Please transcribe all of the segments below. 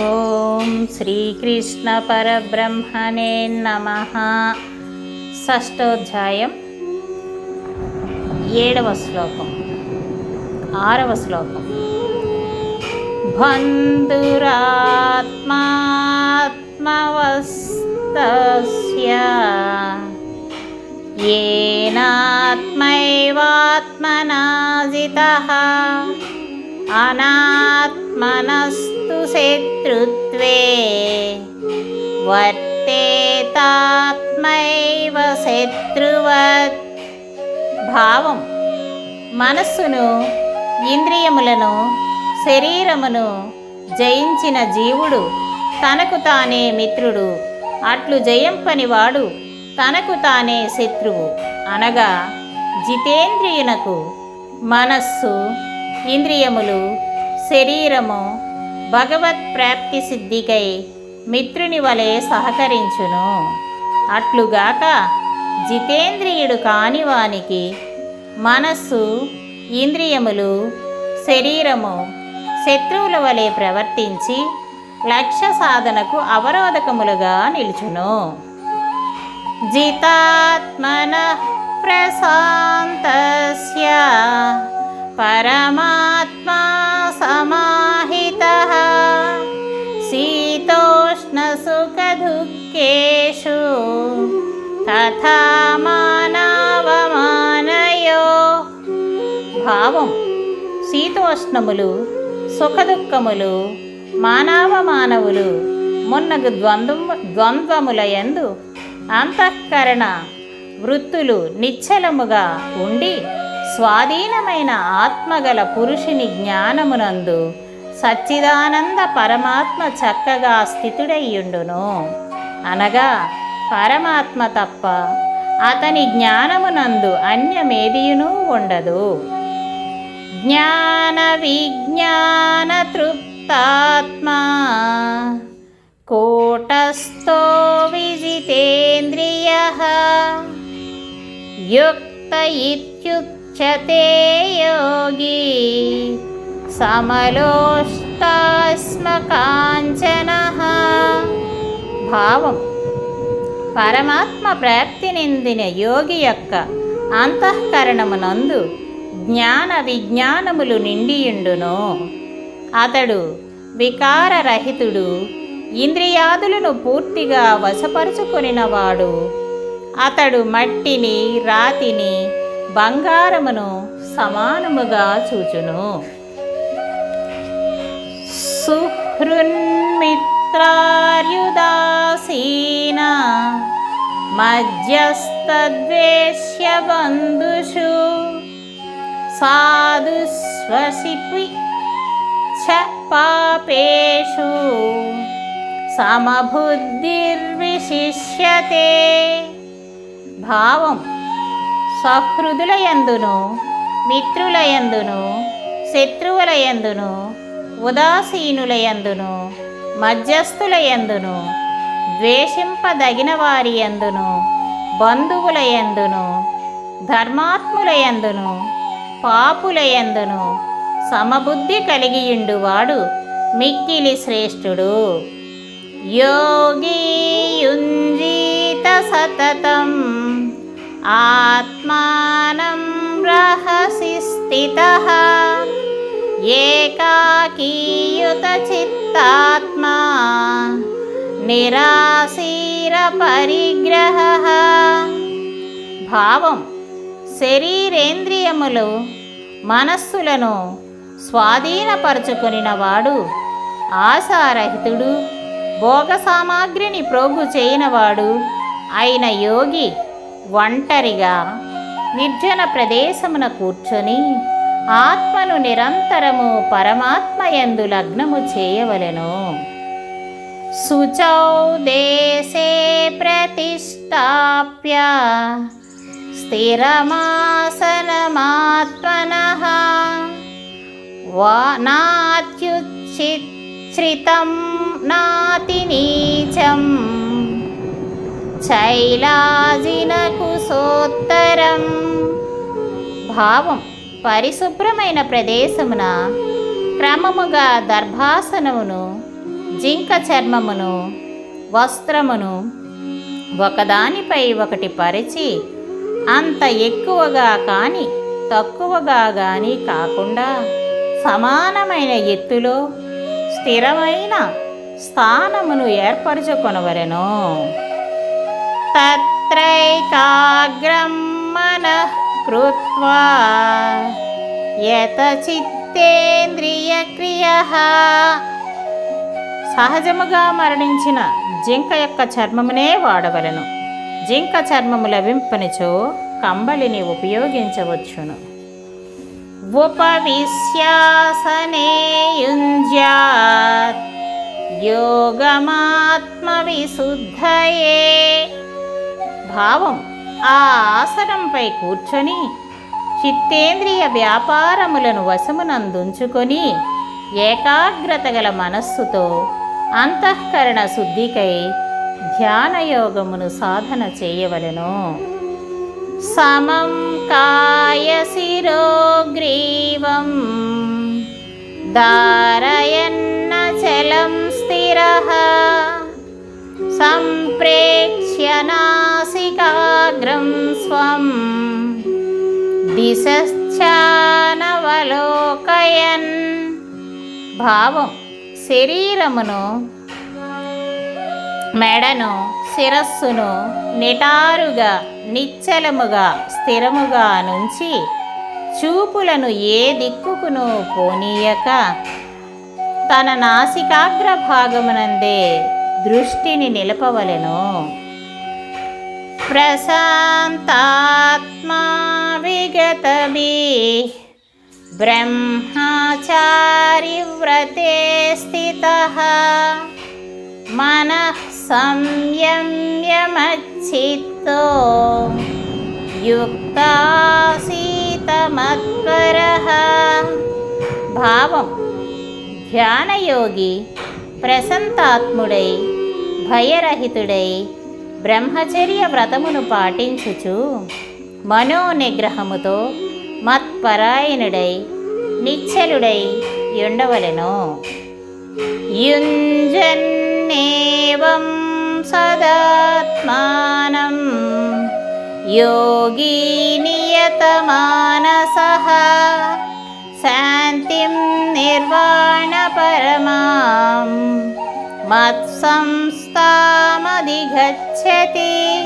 ఓం శ్రీకృష్ణ పరబ్రహ్మణే నమ షష్టోధ్యాయం ఏడవ శ్లోకం ఆరవ శ్లోకం బంధురాత్మాత్మవస్తస్య येनात्मैवात्मनाजितः अनात्मनस्तु शत्रुत्वे వర్తేతాత్మైవ శత్రువత్ భావం మనస్సును ఇంద్రియములను శరీరమును జయించిన జీవుడు తనకు తానే మిత్రుడు అట్లు జయంపనివాడు తనకు తానే శత్రువు అనగా జితేంద్రియునకు మనస్సు ఇంద్రియములు శరీరము భగవత్ ప్రాప్తి సిద్ధికై మిత్రుని వలె సహకరించును. అట్లుగాక జితేంద్రియుడు కాని వానికి మనస్సు ఇంద్రియములు శరీరము శత్రువుల వలె ప్రవర్తించి లక్ష్య సాధనకు అవరోధకములుగా నిలుచును. జితాత్మన ప్రశాంతస్య పరమా భావం. శీతోష్ణములు సుఖదుఖములు మానవ మానవులు మున్నగు ద్వంద్వ ద్వంద్వములయందు అంతఃకరణ వృత్తులు నిశ్చలముగా ఉండి స్వాధీనమైన ఆత్మగల పురుషుని జ్ఞానమునందు సచ్చిదానంద పరమాత్మ చక్కగా స్థితుడయ్యుండును. అనగా పరమాత్మ తప్ప అతని జ్ఞానమునందు అన్యమేదియునూ ఉండదు. జ్ఞాన విజ్ఞాన తృప్తాత్మా युक्त విజితేంద్రియ. యుక్త ఇత్యుచ్యతే యోగి. సమలోష్టాస్మకాంచన. భావం. పరమాత్మ ప్రాప్తి నిందిన యోగి యొక్క అంతఃకరణమునందు జ్ఞాన విజ్ఞానములు నిండియుండును. అతడు వికారరహితుడు ఇంద్రియాదులను పూర్తిగా వశపరుచుకొనినవాడు. అతడు మట్టిని రాతిని బంగారమును సమానముగా చూచును. సుహృన్మిత్రార్యుదాసీన మధ్యస్థద్వేష్య బంధుషు సాధుస్వసిపి చ పాపేషు సమబుద్ధిర్విశిష్యతే భావం సహృదులయందును మిత్రులయందును శత్రువులయందును ఉదాసీనులయందును మధ్యస్థులయందును ద్వేషింపదగిన వారి యందును బంధువులయందును ధర్మాత్ములయందును పాపులయందును. సమబుద్ధి కలిగియుండువాడు మిక్కిలి శ్రేష్ఠుడు. యోగీయుంజీత సతతం ఆత్మానం రహసి స్థిత ఏకాకీయుత చిత్తాత్మా నిరాశీర పరిగ్రహ భావం శరీరేంద్రియములు మనస్సులను స్వాధీనపరచుకొనినవాడు ఆశారహితుడు భోగ సామాగ్రిని ప్రోగు చేయనవాడు అయిన యోగి ఒంటరిగా నిర్జన ప్రదేశమున కూర్చొని ఆత్మను నిరంతరము పరమాత్మయందు లగ్నము చేయవలెను. శుచౌ దేశే ప్రతిష్టాప్య స్థిరమాసనమాత్మన వా నాత్యుచ్ఛిత్రితం నాతి నీచం శైలాజినకుసోత్తరం భావం పరిశుభ్రమైన ప్రదేశమున క్రమముగా దర్భాసనమును జింక చర్మమును వస్త్రమును ఒకదానిపై ఒకటి పరిచి అంత ఎక్కువగా కానీ తక్కువగా కానీ కాకుండా సమానమైన ఎత్తులో స్థిరమైన స్థానమును ఏర్పరచుకొనవలెను. తత్రైకాగ్రం కృత్వా యతచిత్తేంద్రియ క్రియ సహజముగా మరణించిన జింక యొక్క చర్మమునే వాడవలను. జింక చర్మము లభింపనిచో కంబళిని ఉపయోగించవచ్చును. ఉపవిశ్యాసనే యుంజ్యాత్ యోగమాత్మవిశుద్ధయే. భావం ఆ ఆసనంపై కూర్చొని చిత్తేంద్రియ వ్యాపారములను వశమునందుంచుకొని ఏకాగ్రత గల మనస్సుతో అంతఃకరణ శుద్ధికై ధ్యానయోగమును సాధన చేయవలెను. సమం కాయశిరోగ్రీవం ధారయన్నచలం స్థిర. సంప్రేక్ష్య నాసికాగ్రం స్వం. దిశానవలోకయన్ భావం శరీరమును మెడను శిరస్సును నిటారుగా నిశ్చలముగా స్థిరముగా నుంచి చూపులను ఏ దిక్కుకును పోనీయక. తన నాసికాగ్ర భాగమునందే దృష్టిని నిలపవలెను. ప్రశాంతాత్మా విగతభి బ్రహ్మచారి వ్రతే స్థిత. మనః సంయమ్యమచ్చిత్తో యుక్తాసీతమత్పర భావం ధ్యానయోగి ప్రసంతాత్ముడై భయరహితుడై బ్రహ్మచర్య వ్రతమును పాటించుచు మనోనిగ్రహముతో మత్పరాయణుడై నిశ్చలుడై ఉండవలెను యుంజన్నేవం సదాత్మానం. యోగీ నియతమానసః. శాంతిం నిర్వాణపరమాం మత్సంస్థామధిగచ్చతి.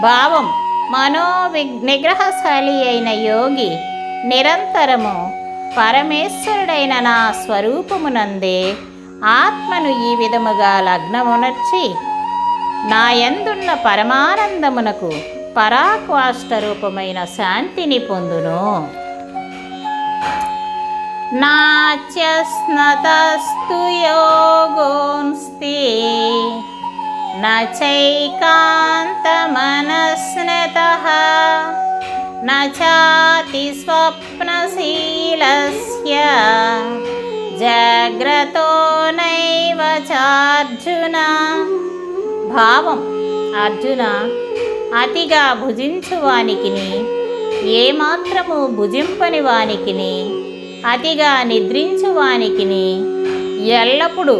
భావం మనో నిగ్రహశాలి అయిన యోగి నిరంతరము పరమేశ్వరుడైన నా స్వరూపమునందే ఆత్మను ఈ విధముగా లగ్నమునర్చి నాయందున్న పరమానందమునకు పరాక్వాష్ట రూపమైన శాంతిని పొందును. నాచ్యస్నతస్తు యోగోన్స్తి నైకాంతమనస్నతః నాతి స్వప్నశీలస్య జాగ్రతో నైవ చార్జున. భావం అర్జున అతిగా భుజించువానికిని ఏమాత్రము భుజింపని వానికిని అతిగా నిద్రించువానికిని ఎల్లప్పుడూ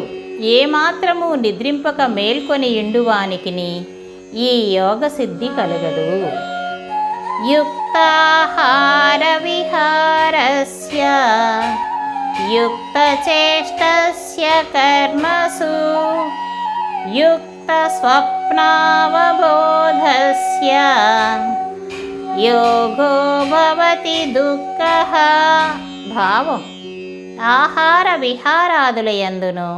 ఏమాత్రము నిద్రింపక మేల్కొని ఇండువానికిని ఈ యోగ సిద్ధి కలగదు. యుక్తాహార విహారస్య యుక్తచేష్టస్య కర్మసు యుక్త స్వప్నావబోధస్య యోగో భవతి దుఃఖ భావం ఆహార విహారాదుల యందును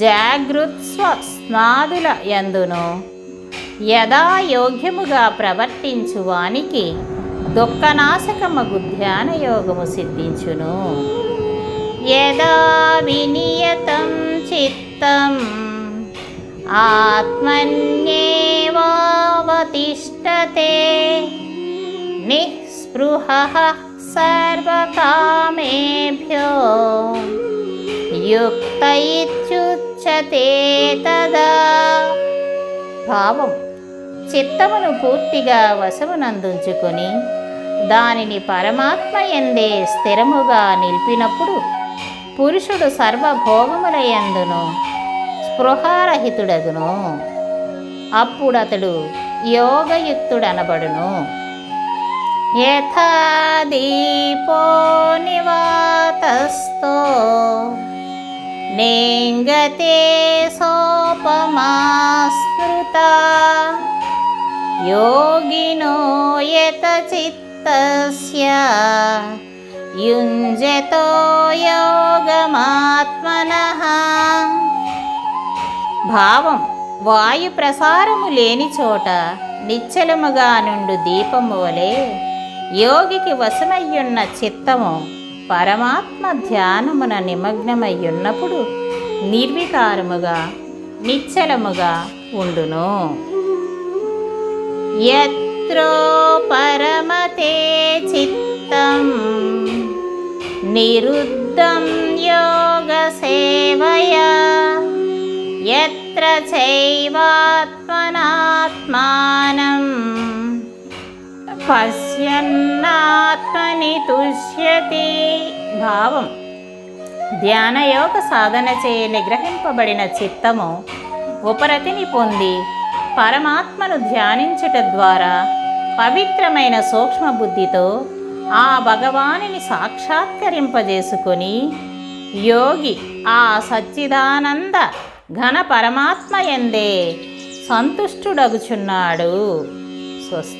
జాగృత్స్వ స్నాదుల యందును యథాయోగ్యముగా ప్రవర్తించువానికి దుఃఖనాశకమగు ధ్యానయోగము సిద్ధించును. యదా వినియతం చిత్తం ఆత్మన్యేవావతిష్టతే నిస్పృహ సర్వకామేభ్యో యుక్త ఇత్యుచ్యతే తదా. భావం చిత్తమును పూర్తిగా వశమునందుంచుకొని దానిని పరమాత్మ ఎందే స్థిరముగా నిలిపినప్పుడు పురుషుడు సర్వభోగములయందును స్పృహారహితుడగును. అప్పుడు అతడు యోగయుక్తుడనబడును. యథా దీపో నివాతస్థో నేంగతే సోపమాస్మృత. యోగినో యత తస్య యుంజతో యోగమాత్మన భావం వాయు ప్రసారము లేని చోట నిశ్చలముగా నుండు దీపము వలె యోగికి వశమయ్యున్న చిత్తము పరమాత్మ ధ్యానమున నిమగ్నమయ్యున్నప్పుడు నిర్వికారముగా నిశ్చలముగా ఉండును. యత్రో పర నిరుద్ధం యోగ సేవయా యత్ర చైవాత్మనాత్మానం పశ్యన్నాత్మని తుష్యతి భావం ధ్యానయోగ సాధన చే నిగ్రహింపబడిన చిత్తము ఉపరతిని పొంది పరమాత్మను ధ్యానించుట ద్వారా పవిత్రమైన సూక్ష్మబుద్ధితో ఆ భగవానిని సాక్షాత్కరింపజేసుకొని యోగి ఆ సచ్చిదానంద ఘన పరమాత్మ ఎందే సంతుష్టుడగుచున్నాడు. స్వస్తి